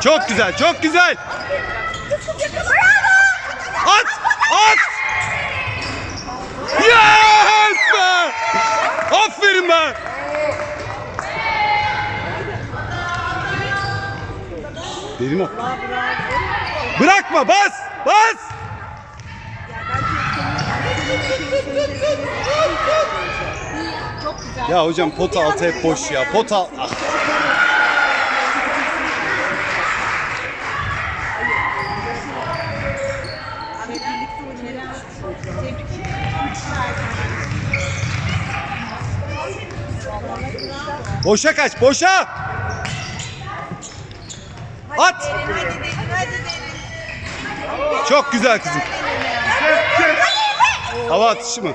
Çok güzel, çok güzel. Bravo. At, at. Yes be. Aferin be. Derin at. Bırakma, bas, bas. Ya hocam pot altı hep boş ya. Pot altı. Ah. Boşa kaç, boşa! At! Çok güzel kızım. Hava atışı mı?